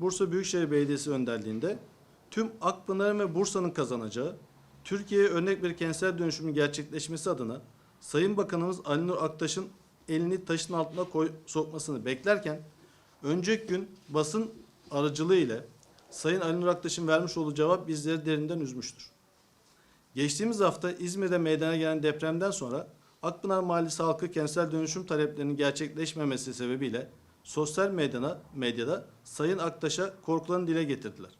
Bursa Büyükşehir Belediyesi önderliğinde tüm Akpınar'ın ve Bursa'nın kazanacağı Türkiye'ye örnek bir kentsel dönüşümün gerçekleşmesi adına Sayın Bakanımız Ali Nur Aktaş'ın elini taşın altına koy, sokmasını beklerken önceki gün basın aracılığı ile Sayın Ali Nur Aktaş'ın vermiş olduğu cevap bizleri derinden üzmüştür. Geçtiğimiz hafta İzmir'de meydana gelen depremden sonra Akpınar Mahallesi halkı kentsel dönüşüm taleplerinin gerçekleşmemesi sebebiyle sosyal medyana, medyada Sayın Aktaş'a korkularını dile getirdiler.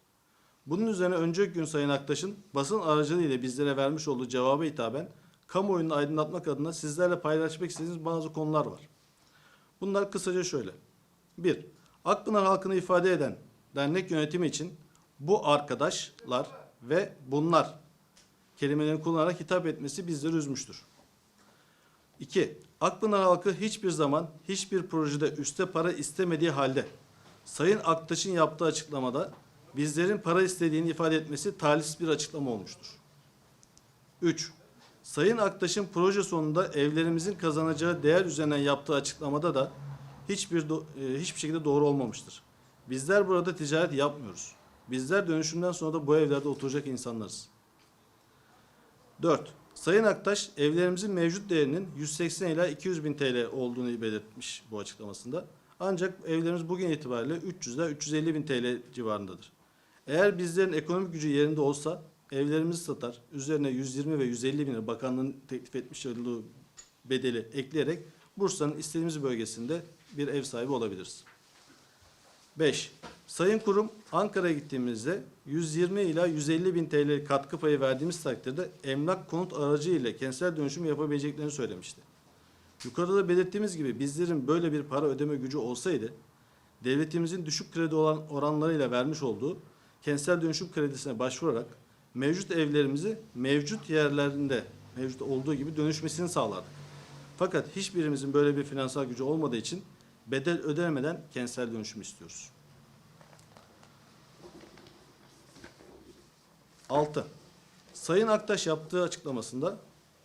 Bunun üzerine önceki gün Sayın Aktaş'ın basın aracılığıyla bizlere vermiş olduğu cevaba hitaben kamuoyunu aydınlatmak adına sizlerle paylaşmak istediğimiz bazı konular var. Bunlar kısaca şöyle. 1. Akpınar halkını ifade eden dernek yönetimi için bu arkadaşlar ve bunlar kelimelerini kullanarak hitap etmesi bizleri üzmüştür. 2. Akpınar halkı hiçbir zaman hiçbir projede üste para istemediği halde Sayın Aktaş'ın yaptığı açıklamada bizlerin para istediğini ifade etmesi talihsiz bir açıklama olmuştur. 3. Sayın Aktaş'ın proje sonunda evlerimizin kazanacağı değer üzerinden yaptığı açıklamada da hiçbir e, hiçbir şekilde doğru olmamıştır. Bizler burada ticaret yapmıyoruz. Bizler dönüşümden sonra da bu evlerde oturacak insanlarız. 4. Sayın Aktaş evlerimizin mevcut değerinin 180 ila 200 bin TL olduğunu belirtmiş bu açıklamasında. Ancak evlerimiz bugün itibariyle 300 ila 350 bin TL civarındadır. Eğer bizlerin ekonomik gücü yerinde olsa evlerimizi satar, üzerine 120 ve 150 bin bakanlığın teklif etmiş olduğu bedeli ekleyerek Bursa'nın istediğimiz bölgesinde bir ev sahibi olabiliriz. 5. Sayın kurum Ankara'ya gittiğimizde 120 ila 150 bin TL katkı payı verdiğimiz takdirde emlak konut aracı ile kentsel dönüşüm yapabileceklerini söylemişti. Yukarıda belirttiğimiz gibi bizlerin böyle bir para ödeme gücü olsaydı devletimizin düşük kredi olan oranlarıyla vermiş olduğu kentsel dönüşüm kredisine başvurarak mevcut evlerimizi mevcut yerlerinde mevcut olduğu gibi dönüşmesini sağlardık. Fakat hiçbirimizin böyle bir finansal gücü olmadığı için bedel ödemeden kentsel dönüşüm istiyoruz. 6. Sayın Aktaş yaptığı açıklamasında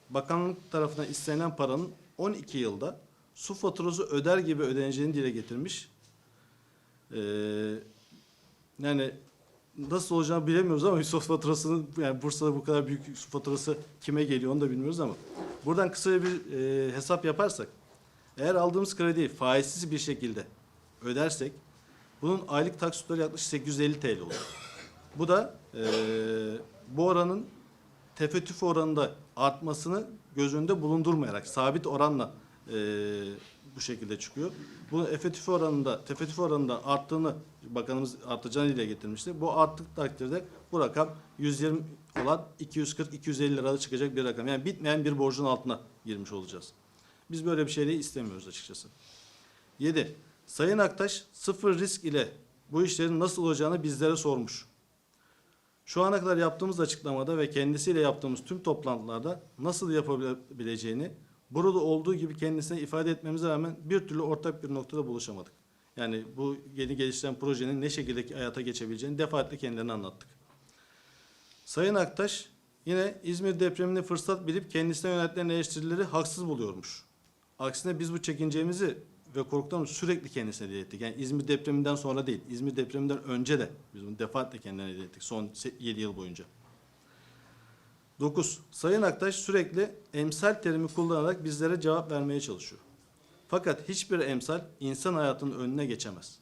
bakanlık tarafından istenen paranın 12 yılda su faturası öder gibi ödeneceğini dile getirmiş. Ee, yani nasıl olacağını bilemiyoruz ama su faturasının yani Bursa'da bu kadar büyük su faturası kime geliyor onu da bilmiyoruz ama buradan kısaca bir e, hesap yaparsak eğer aldığımız krediyi faizsiz bir şekilde ödersek bunun aylık taksitleri yaklaşık 850 TL olur. Bu da e, bu oranın tefettüf oranında artmasını göz önünde bulundurmayarak sabit oranla e, bu şekilde çıkıyor. Bu efektif oranında, tefettüf oranında arttığını bakanımız artacağını dile getirmişti. Bu arttık takdirde bu rakam 120 olan 240-250 lirada çıkacak bir rakam. Yani bitmeyen bir borcun altına girmiş olacağız. Biz böyle bir şeyi istemiyoruz açıkçası. 7. Sayın Aktaş sıfır risk ile bu işlerin nasıl olacağını bizlere sormuş. Şu ana kadar yaptığımız açıklamada ve kendisiyle yaptığımız tüm toplantılarda nasıl yapabileceğini burada olduğu gibi kendisine ifade etmemize rağmen bir türlü ortak bir noktada buluşamadık. Yani bu yeni geliştiren projenin ne şekilde hayata geçebileceğini defaatle kendilerine anlattık. Sayın Aktaş yine İzmir depremini fırsat bilip kendisine yönetilen eleştirileri haksız buluyormuş. Aksine biz bu çekineceğimizi ve korkularımızı sürekli kendisine dile ettik. Yani İzmir depreminden sonra değil, İzmir depreminden önce de biz bunu defaatle kendilerine dile ettik son 7 yıl boyunca. 9. Sayın Aktaş sürekli emsal terimi kullanarak bizlere cevap vermeye çalışıyor. Fakat hiçbir emsal insan hayatının önüne geçemez.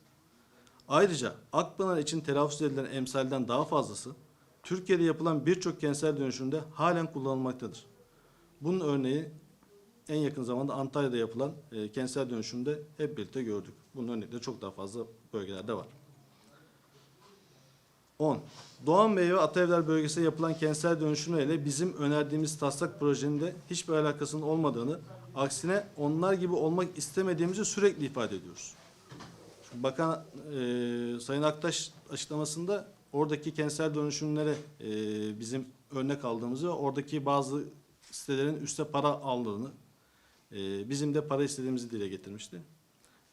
Ayrıca Akpınar için telaffuz edilen emsalden daha fazlası Türkiye'de yapılan birçok kentsel dönüşümde halen kullanılmaktadır. Bunun örneği en yakın zamanda Antalya'da yapılan e, kentsel dönüşümde hep birlikte gördük. Bunun örnekleri çok daha fazla bölgelerde var. 10. Doğan Bey ve Ataevler bölgesinde yapılan kentsel dönüşümlerle bizim önerdiğimiz taslak projenin de hiçbir alakasının olmadığını, aksine onlar gibi olmak istemediğimizi sürekli ifade ediyoruz. Şimdi Bakan e, Sayın Aktaş açıklamasında oradaki kentsel dönüşümlere e, bizim örnek aldığımızı oradaki bazı sitelerin üste para aldığını, e, bizim de para istediğimizi dile getirmişti.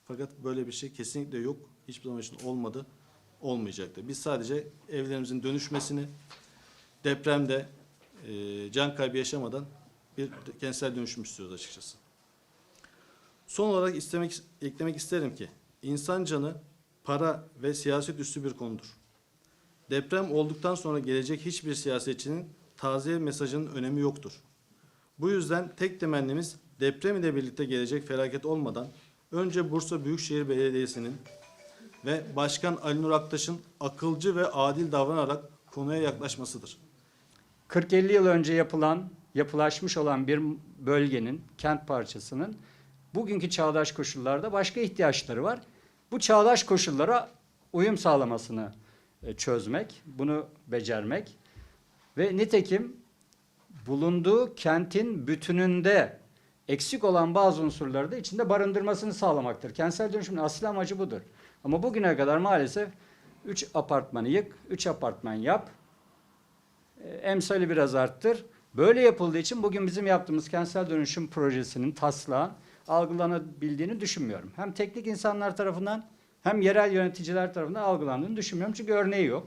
Fakat böyle bir şey kesinlikle yok. Hiçbir zaman için olmadı olmayacaktı. Biz sadece evlerimizin dönüşmesini depremde e, can kaybı yaşamadan bir kentsel dönüşüm istiyoruz açıkçası. Son olarak istemek eklemek isterim ki insan canı para ve siyaset üstü bir konudur. Deprem olduktan sonra gelecek hiçbir siyasetçinin taziye mesajının önemi yoktur. Bu yüzden tek temennimiz deprem ile birlikte gelecek felaket olmadan önce Bursa Büyükşehir Belediyesi'nin ve Başkan Ali Nur Aktaş'ın akılcı ve adil davranarak konuya yaklaşmasıdır. 40-50 yıl önce yapılan, yapılaşmış olan bir bölgenin, kent parçasının bugünkü çağdaş koşullarda başka ihtiyaçları var. Bu çağdaş koşullara uyum sağlamasını e, çözmek, bunu becermek ve nitekim bulunduğu kentin bütününde eksik olan bazı unsurları da içinde barındırmasını sağlamaktır. Kentsel dönüşümün asli amacı budur. Ama bugüne kadar maalesef 3 apartmanı yık, 3 apartman yap, e, emsali biraz arttır. Böyle yapıldığı için bugün bizim yaptığımız kentsel dönüşüm projesinin taslağı algılanabildiğini düşünmüyorum. Hem teknik insanlar tarafından hem yerel yöneticiler tarafından algılandığını düşünmüyorum. Çünkü örneği yok.